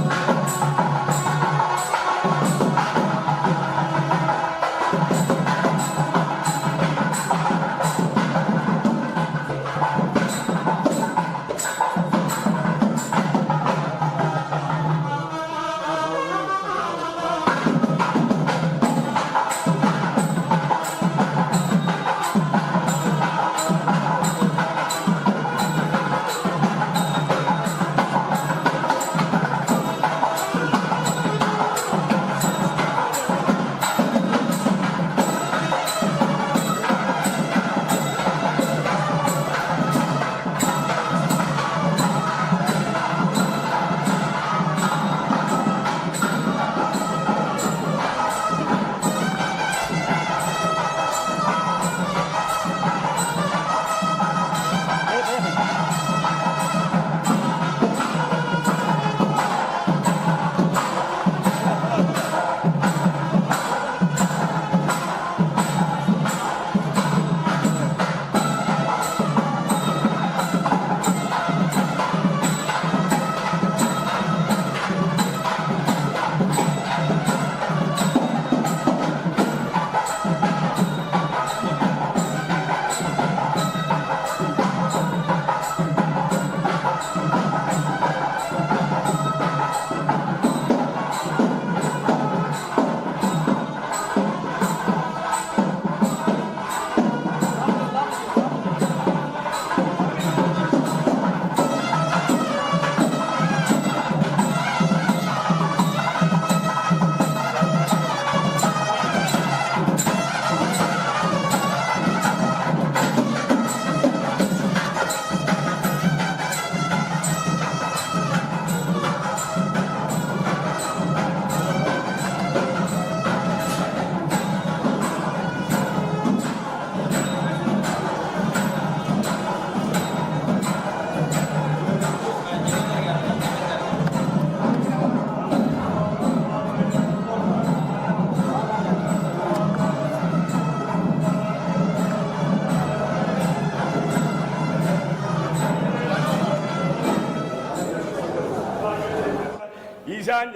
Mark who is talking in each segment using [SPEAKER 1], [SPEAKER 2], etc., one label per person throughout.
[SPEAKER 1] Thank you.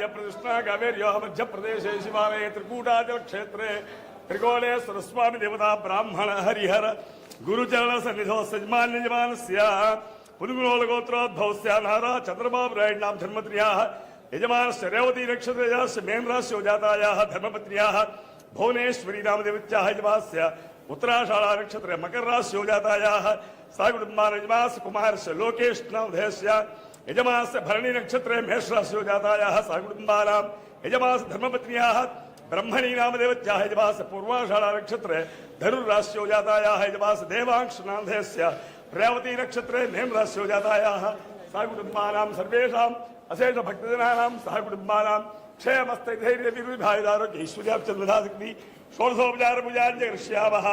[SPEAKER 1] राज्यप्रतिष्ठा कावेर्यो मध्यप्रदेशे शिवालये त्रिकूटाचलक्षेत्रे त्रिकोणे देवता ब्राह्मण हरिहर गुरुचरणसन्निधौ सज्मान्यजमानस्य पुलुगुणोलगोत्रोद्भवस्य नारा चन्द्रबाबुरायणां धर्मत्र्याः यजमानस्य रेवतीनक्षत्रयाश्च मेन्द्रास्योजातायाः धर्मपत्न्याः भुवनेश्वरीनामदेवत्याः यजमानस्य उत्तराषाढानक्षत्रे मकररास्योजातायाः सा कुटुम्बानयजमास्य कुमारस्य लोकेशनामधेयस्य यजमानस्य भरणी नक्षत्रे मेषराश्यो जातायाः साकुटुम्बानां यजमानस्य धर्मपत्न्याः ब्रह्मणी नाम नामदेवत्याः यजमानस्य पूर्वाषाढा नक्षत्रे धनुर्राश्यो जातायाः यजमानस्य देवांशनान्धयस्य प्रयावती नक्षत्रे मेमराश्यो जातायाः साकुटुम्बानां सर्वेषाम् अशेषभक्तजनानां सहकुटुम्बानां। क्षयमस्ते धैर्यविरुधायुधारोग्य ऐश्वर्याप्चन्द्रधा शक्ति पूजाञ्च करिष्यामः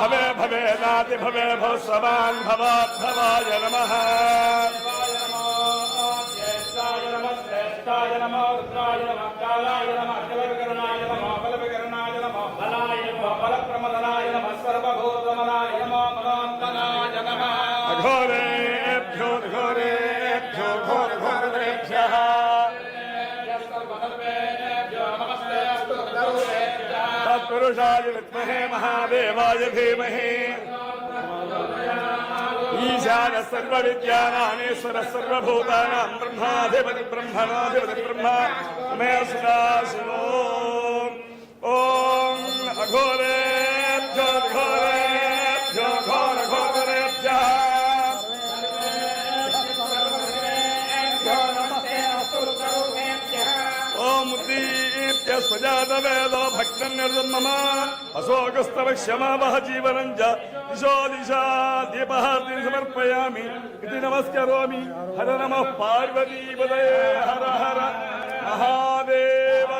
[SPEAKER 1] भवे भवे नाति भवे भव समान् भवाभवाय नमः अघोरेभ्यो तत्पुरुषाय विद्महे महादेवाय धीमहे। ईशान सर्वविद्यानामेश्वर सर्वभूतानां ब्रह्माधिपति ब्रह्मणाधिपति ब्रह्मा। मे शिवो ॐ दीप्य स्वजात वेदो भक्तं निर्मम अशोकस्तव क्षमा वह जीवनं च। दिशो दिशा दीपः समर्पयामि इति हर नमः पार्वतीपदये हर हर महादेव।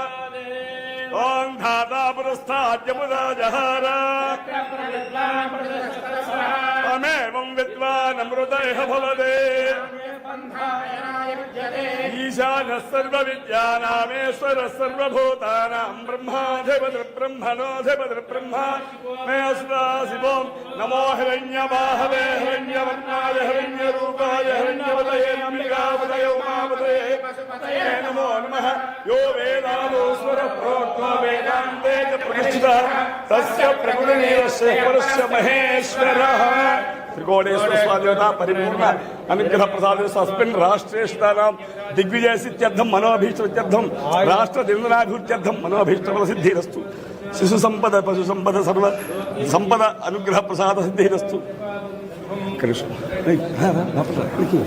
[SPEAKER 1] ॐ धाता पुरस्ताद्यमुदा जहार त्वमेवं विद्वानमृतयः भवदे। ईशानः सर्वविद्यानामेश्वर सर्वभूतानां ब्रह्माधिपति ब्रह्मणोऽधिपति ब्रह्मा मे अस्ता शिवो नमो हिरण्यबाहवे हिरण्यवर्णाय हिरण्यरूपाय हिरण्यवदये नमिकावदय उमावदये पशुपतये। नमो नमः। यो वेदालो स्वर प्रोक्तो वेदान्ते च प्रतिष्ठितः। तस्य प्रकृतिरेवस्य परस्य महेश्वरः। త్రికోణేశ్వర స్వామి దేవత పరిపూర్ణ అనుగ్రహ ప్రసాద సస్పెండ్ రాష్ట్రేష్టానాం దిగ్విజయ సిద్ధ్యర్థం మనోభీష్టర్థం రాష్ట్ర దినరాభివృద్ధ్యర్థం మనోభీష్ట సిద్ధిరస్తు. శిశు సంపద పశు సంపద సర్వ సంపద అనుగ్రహ ప్రసాద సిద్ధిరస్తు. కృష్ణ. ఏయ్, రా, ఓకే.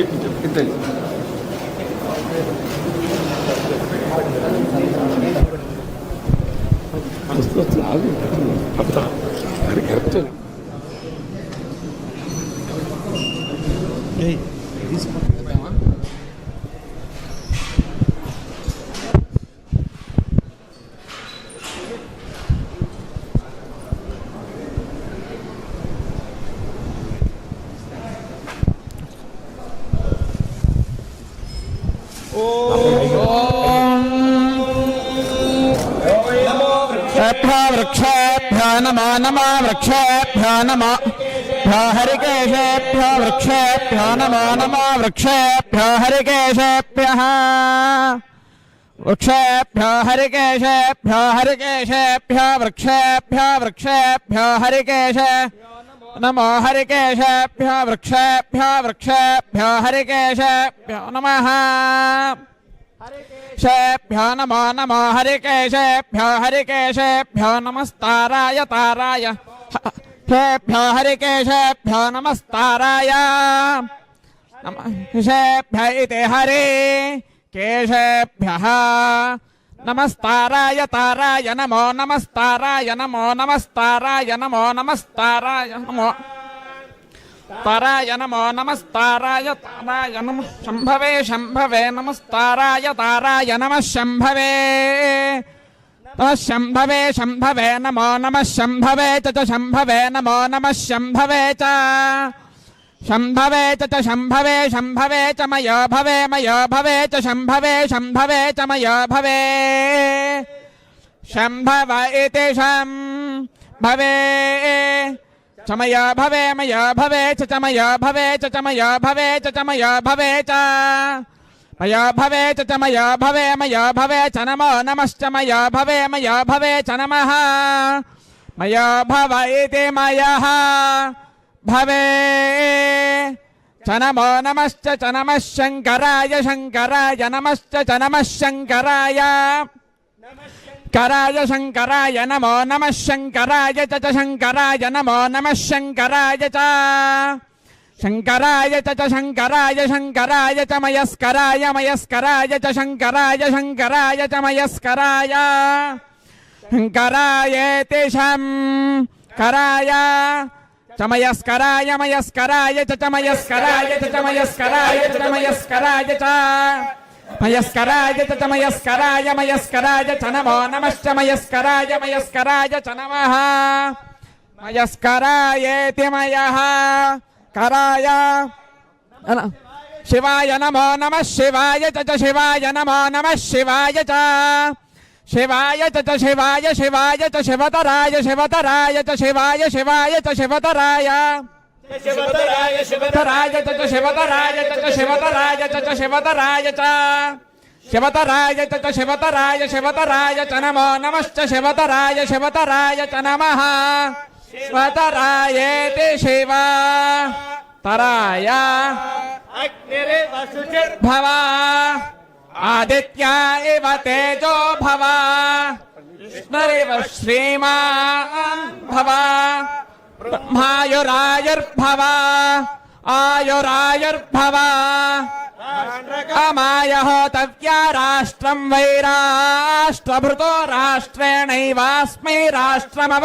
[SPEAKER 1] ఇద్దరు అది కరెక్ట్
[SPEAKER 2] తీసుకో वृक्षेभ्यो नमो नमो वृक्षेभ्यो नमो भ्यो हरिकेशेभ्यो वृक्षेभ्यो नमो नमो वृक्षेभ्यो हरिकेशेभ्यः वृक्षेभ्यो हरिकेशेभ्यो हरिकेशेभ्यो वृक्षेभ्यो वृक्षेभ्यो हरिकेश नमो हरिकेशेभ्यो वृक्षेभ्यो वृक्षेभ्यो हरिकेशेभ्यो नमः। केशेभ्यो नमो नमो हरिकेशेभ्यो हरिकेशेभ्यो नमस्ताराय ताराय। केभ्यो हरिकेशेभ्यो नमस्ताराय। नमः। केशेभ्य इति हरि। केशेभ्यः। నమస్తారాయ తారాయ నమో నమస్తారాయ నమో నమస్తారాయ నమో నమస్తారాయ నమో తారాయ నమో నమస్తారాయ తారాయ నమ శంభవే శంభవే నమస్తారాయ తారాయ నమ శంభవే శంభవే శంభవే నమో నమ శంభవే చ శంభవే నమో నమ శంభవే చ శంభవే చ శంభవే శంభవే చ మయో భవే మయో భవే చ శంభవే శంభవే చ మయో భవే శంభవ ఇతి శం భవే చమయో భవే మయో భవే చ చమయో భవే చ చమయో భవే చ చమయో భవే చ మయో భవే చ చమయో భవే మయో భవే చ నమో నమశ్చమయో భవే మయో భవే చ నమ మయో భవ ఇతి మయ భవే చ నమో నమశ్చ చ నమ శంకరాయ శంకరాయ నమశ్చ చ నమ శంకరాయ కరాయ శంకరాయ నమో నమ శంకరాయ చ శంకరాయ నమో నమ శంకరాయ చ శంకరాయ చ శంకరాయ శంకరాయ చ మయస్కరాయ మయస్కరాయ చ శంకరాయ శంకరాయ చ మయస్కరాయ శంకరాయేతేషం కరాయ చమయస్కరాయ మయస్కరాయ చమయస్కరాయ చమయస్కరాయ చమయస్కరాయ చ మయస్కరాయ చమయస్కరాయ మయస్కరాయ చ నమో నమశ్చ మయస్కరాయ మయస్కరాయ చ నమః మయస్కరాయేతి మయః కరాయ శివాయ నమో నమః శివాయ చ శివాయ నమో నమః శివాయ చ శివాయ చ శివాయ శివాయ చ శివతరాయ
[SPEAKER 3] శివతరాయ చ
[SPEAKER 2] శివాయ శివాయ చ శివతరాయ. శివతరాయ శివతరాయ చ శివతరాయ చ శివతరాయ చ శివతరాయ చ. శివతరాయ చ శివతరాయ శివతరాయ చ నమో నమశ్చ శివతరాయ శివతరాయ చ నమః. శివతరాయేతి శివ.
[SPEAKER 3] తరాయ. అగ్నిరే
[SPEAKER 2] వసుచిర్భవ आदित्या इव तेजो भव। विष्णुरिव श्रीमान् भव। ब्रह्मायुरायुर्भव। आयुरायुर्भव। अमाय होतव्या राष्ट्रं वै राष्ट्रभृतो राष्ट्रेणैवास्मै राष्ट्रमव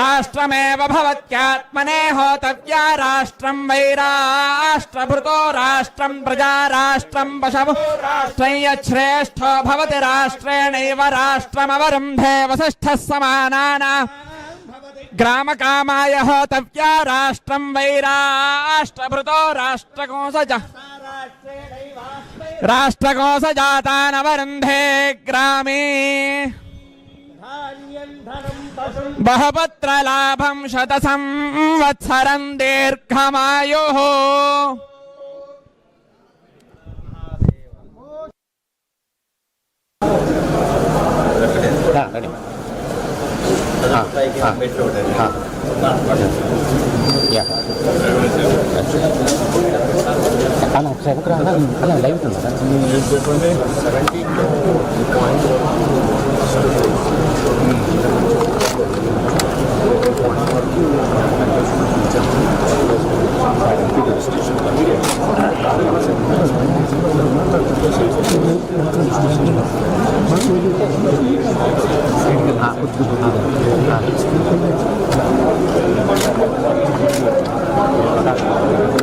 [SPEAKER 2] राष्ट्रमेव भवत्यात्मने होतव्या राष्ट्रं वै राष्ट्रभृतो राष्ट्रं प्रजा राष्ट्रं पशवो। राष्ट्रं यच्छ्रेष्ठो भवति राष्ट्रेणैव राष्ट्रमवरुन्धे वसिष्ठः समानानाम्। ग्राम ग्रामकामाय होतव्या राष्ट्रं वै राष्ट्रभृतो राष्ट्रकोसज। नवरंधे ग्रामे। बहुपुत्रलाभं शतसंवत्सरं दीर्घमायुः। Nah, हाँ, tadi.
[SPEAKER 4] అలా ఒకసారి ఎక్కడ అలా అలా లైవ్ చెప్పండి సెవెంటీ పాయింట్ వరకు Thank you.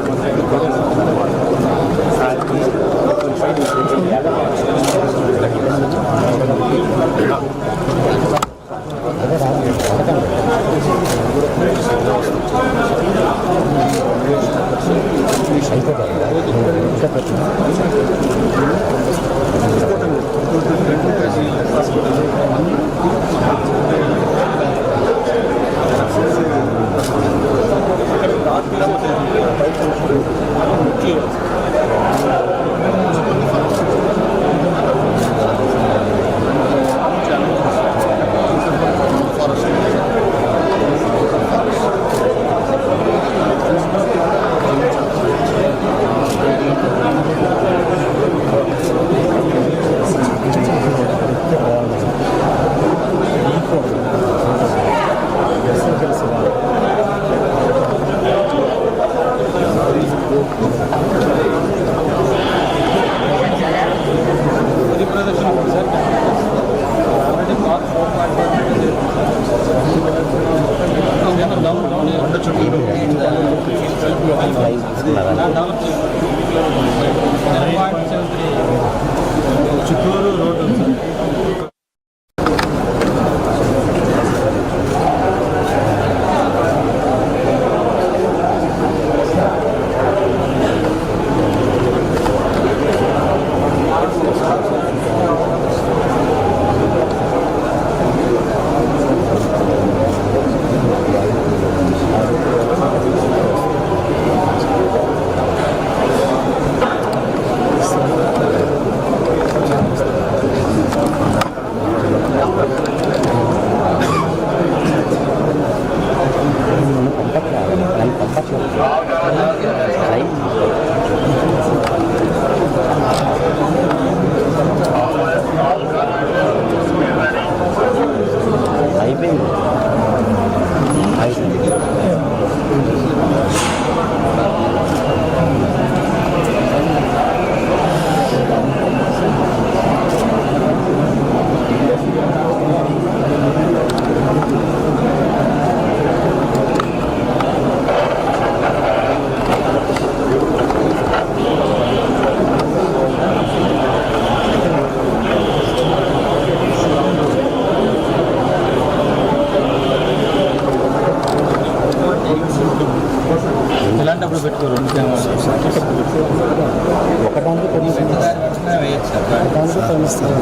[SPEAKER 4] సార్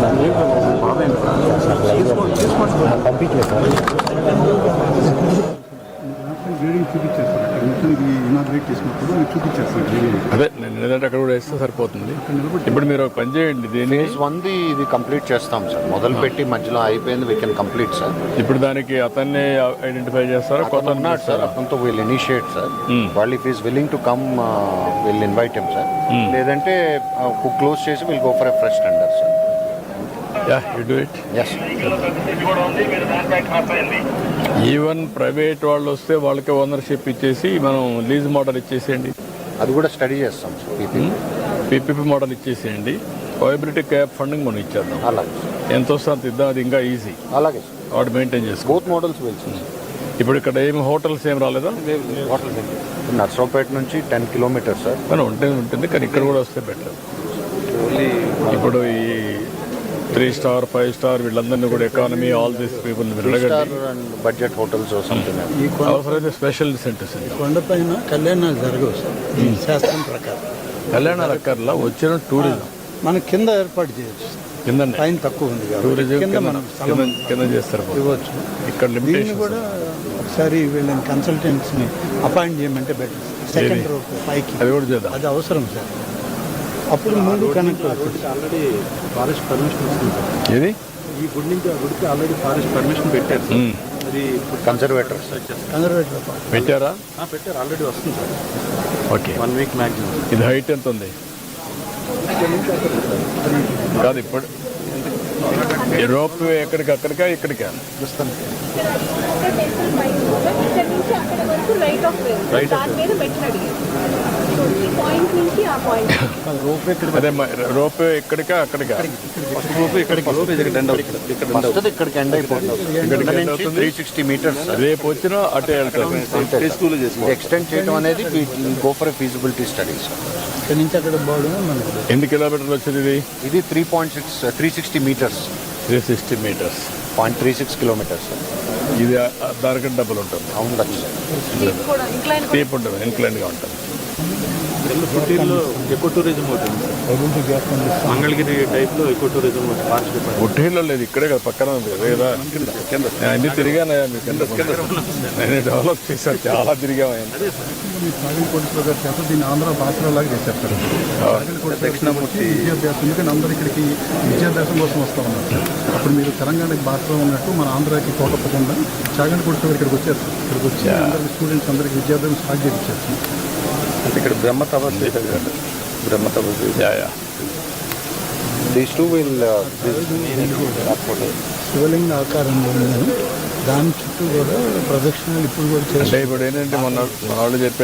[SPEAKER 5] గ్రేడింగ్
[SPEAKER 6] అదే నేను లేదంటే అక్కడ కూడా వేస్తే సరిపోతుంది. ఇప్పుడు మీరు ఒక పని చేయండి దీన్ని.
[SPEAKER 7] వన్ది ఇది కంప్లీట్ చేస్తాం సార్ మొదలు పెట్టి మధ్యలో అయిపోయింది వీ కెన్ కంప్లీట్ సార్
[SPEAKER 6] ఇప్పుడు దానికి అతన్ని ఐడెంటిఫై చేస్తారా? కొత్త
[SPEAKER 7] ఉన్నాడు సార్ అతనితో విల్ ఇనిషియేట్ సార్ వాళ్ళు if is willing to come will invite him sir లేదంటే క్లోజ్ చేసి will go
[SPEAKER 6] for a fresh tender
[SPEAKER 7] sir
[SPEAKER 6] even private వాళ్ళు వస్తే వాళ్ళకి ఓనర్షిప్ ఇచ్చేసి మనం లీజ్ మోడల్ ఇచ్చేసేయండి.
[SPEAKER 7] అది కూడా స్టడీ చేస్తాం
[SPEAKER 6] పీపీపీ మోడల్ ఇచ్చేసేయండి. వయబిలిటీ క్యాప్ ఫండింగ్ మనం ఇచ్చేద్దాం.
[SPEAKER 7] అలాగే
[SPEAKER 6] ఎంత వస్తే అంత ఇద్దాం అది ఇంకా ఈజీ
[SPEAKER 7] అలాగే
[SPEAKER 6] వాడు మెయింటైన్ చేసుకో.
[SPEAKER 7] బోత్ మోడల్స్ సార్
[SPEAKER 6] ఇప్పుడు ఇక్కడ ఏమి హోటల్స్ ఏం రాలేదా?
[SPEAKER 7] నర్సరావుపేట నుంచి టెన్ కిలోమీటర్స్ సార్
[SPEAKER 6] కానీ ఉంటుంది ఉంటుంది కానీ ఇక్కడ కూడా వస్తే బెటర్ ఇప్పుడు ఈ త్రీ స్టార్ ఫైవ్ స్టార్ వీళ్ళందరినీ కూడా
[SPEAKER 7] economy
[SPEAKER 6] all
[SPEAKER 7] these people budget hotels something
[SPEAKER 6] అవసరమైతే స్పెషల్ సెంటర్స్
[SPEAKER 8] కొండపైన కళ్యాణాలు జరగవు సార్. శాస్త్రం ప్రకారం.
[SPEAKER 6] కళ్యాణ అక్కర్లా వచ్చిన టూరిజం
[SPEAKER 8] మనం కింద ఏర్పాటు చేయొచ్చు
[SPEAKER 6] కింద
[SPEAKER 8] పైన తక్కువ ఉంది
[SPEAKER 6] టూరిజం
[SPEAKER 8] కింద మనం
[SPEAKER 6] కింద- చేస్తారు
[SPEAKER 8] ఇవ్వచ్చు.
[SPEAKER 6] ఇక్కడ
[SPEAKER 8] దీన్ని
[SPEAKER 6] లిమిటేషన్
[SPEAKER 8] కూడా ఒకసారి వీళ్ళని కన్సల్టెంట్స్ని అపాయింట్ చేయమంటే బెటర్ సెకండ్ రో పైకి.
[SPEAKER 6] అది కూడా చేద్దాం.
[SPEAKER 8] అది అవసరం సార్. అప్పుడు ముందు కనెక్ట్
[SPEAKER 5] ఆల్రెడీ ఫారెస్ట్ పర్మిషన్ వస్తుంది ఈ గుడి నుంచి ఆ గుడికి ఆల్రెడీ ఫారెస్ట్ పర్మిషన్ పెట్టారు సార్. అది
[SPEAKER 7] కన్సర్వేటర్ సార్
[SPEAKER 8] కన్సర్వేటివ్
[SPEAKER 6] పెట్టారా?
[SPEAKER 5] ఆ, పెట్టారు. ఆల్రెడీ వస్తుంది sir.
[SPEAKER 6] Okay.
[SPEAKER 5] One week maximum
[SPEAKER 6] ఇది హైట్ ఎంత ఉంది? కాదు ఇప్పుడు రోప్ ఎక్కడికి? అక్కడికా? ఇక్కడికా? రోప్ ఎక్కడికా? అక్కడికా?
[SPEAKER 7] త్రీ సిక్స్టీ మీటర్స్
[SPEAKER 6] రేపు వచ్చినా అటే వెళ్తారు.
[SPEAKER 7] ఎక్స్టెండ్ చేయడం అనేది గో ఫర్ ఫీజిబిలిటీ స్టడీస్
[SPEAKER 6] ఎన్ని కిలోమీటర్లు వచ్చింది ఇది?
[SPEAKER 7] ఇది three point six three sixty metres
[SPEAKER 6] three sixty metres
[SPEAKER 7] point three six kilometres.
[SPEAKER 6] ఇది దానికంటే డబ్బులు ఉంటుంది.
[SPEAKER 9] కూడా ఇంక్లైన్
[SPEAKER 6] స్టీప్ ఉంటుంది ఇన్క్లైన్గా ఉంటుంది.
[SPEAKER 5] పుట్టిల్లో ఎకో టూరిజం ఒకటి మంగళగిరి టైప్లో ఎకో టూరిజం ఒకటి ఫారెస్ట్ డిపార్ట్మెంట్
[SPEAKER 6] ఉట్టీలో లేదు ఇక్కడే కదా పక్కన ఉంది. కదా కదా నేను అన్ని తిరిగానయ్యా మీ కింద నేను డెవలప్ చేశాను చాలా తిరిగామయ్యా
[SPEAKER 5] దీన్ని ఆంధ్ర భాషలాగా కోటేశ్వర వచ్చి విద్యాభ్యాసం ఎందుకంటే అందరూ ఇక్కడికి విద్యాభ్యాసం కోసం వస్తూ ఉన్నారు. అప్పుడు మీరు తెలంగాణకి భాషలో ఉన్నట్టు మన ఆంధ్రాకి పోకపోకుండా చాగంటి కోటేశ్వర ఇక్కడికి వచ్చారు. సార్ ఇక్కడికి వచ్చి అందరికి స్టూడెంట్స్ అందరికి విద్యాభ్యాసం స్టార్ట్ చేయించారు సార్
[SPEAKER 6] ఇక్కడ బ్రహ్మ తపస్సు. బ్రహ్మ తపస్సు.
[SPEAKER 7] దీస్ టూ విల్
[SPEAKER 8] శివలింగ ఆకారంలో దాని చుట్టూ కూడా ప్రదక్షిణలు ఇప్పుడు కూడా చేస్తారు
[SPEAKER 6] అంటే ఇప్పుడు ఏంటంటే మొన్న మన వాళ్ళు చెప్పారు